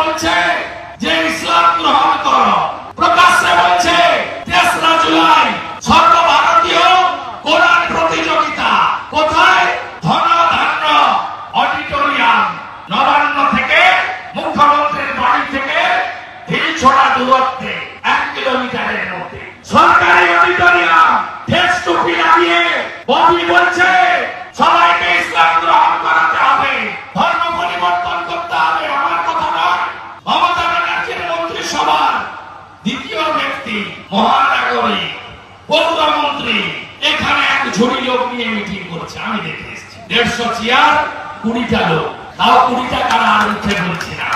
বলছে যে ইসলাম গ্রহণ করো। প্রকাশ্যে বলছে, তেসরা জুলাই প্রতিযোগিতা। কোথায়? নবান্ন থেকে মুখ্যমন্ত্রীর থেকে এক সরকারি অডিটোরিয়াম মহানাগরিক পৌরমন্ত্রী এখানে এক ঝুড়ি লোক নিয়ে মিটিং করছে। আমি দেখে এসেছি। দেড়শো চেয়ার, কুড়িটা লোক। তাও কুড়িটা কারা আর উঠে বলছি না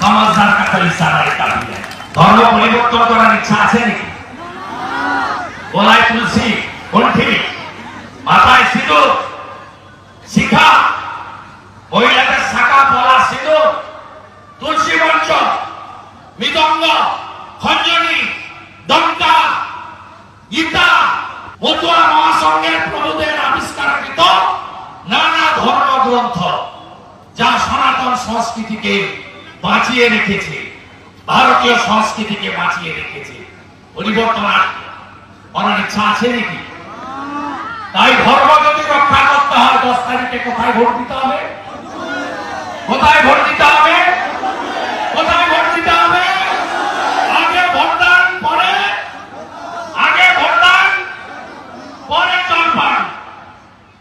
সমাজদার কাছে ইশারায় কাঁপিয়ে ধর্ম পরিবর্তন করার ইচ্ছা আছে নাকি? গলায় তুলসী, কণ্ঠে। মাথায় সিঁদুর, শিখা। মহিলাদের শাখা, পলা, সিঁদুর। তুলসী মঞ্চ, মৃদঙ্গ, খঞ্জনি। দন্তা, গীতা, মতুয়া মহাসংঘের প্রভুদের আবিষ্কারকৃত নানা ধর্মগ্রন্থ যা সনাতন সংস্কৃতিকে বাঁচিয়ে রেখেছে, ভারতীয় সংস্কৃতিকে বাঁচিয়ে রেখেছে। পরিবর্তন করার ইচ্ছা আছে নাকি? তাই ধর্ম যদি রক্ষা করতে হয়, দশ তারিখে কোথায় ভোট দিতে হবে? কোথায় ভোট দিতে হবে কোথায় ভোট দিতে হবে আগে ভোটদান পরে আগে ভোটদান পরে জলপান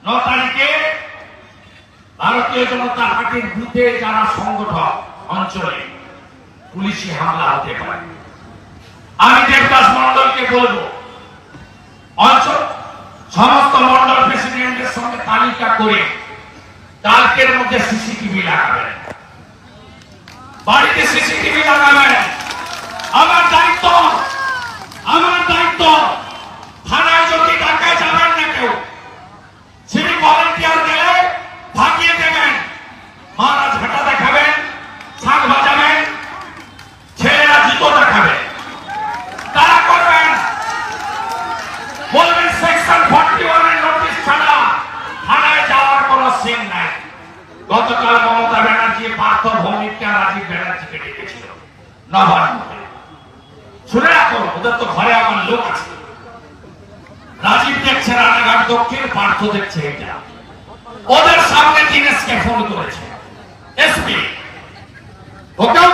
ন তারিখে ভারতীয় জনতা পার্টির বিরুদ্ধে যারা সংগঠক, অঞ্চলে পুলিশি হামলা হতে পারে। আমি দেবদাস মন্ডলকে বলব, অঞ্চল, সমস্ত মন্ডল প্রেসিডেন্টের সঙ্গে তালিকা করে কালকের মধ্যে সিসিটিভি লাগাবেন। বাড়িতে সিসিটিভি লাগাবেন। আমার দায়িত্ব পাথর পার্থ ভৌমিককে রাজীব ব্যানার্জিকে ডেকেছিল। নবান্নতে শুনে রাখো ওদের তো ঘরে আমার লোক আছে। রাজীব দেখছে রানাঘাট দক্ষিণ, পার্থ দেখছে এটা। ওদের সামনে দিনেশকে ফোন করেছে। এসপি, ওকেও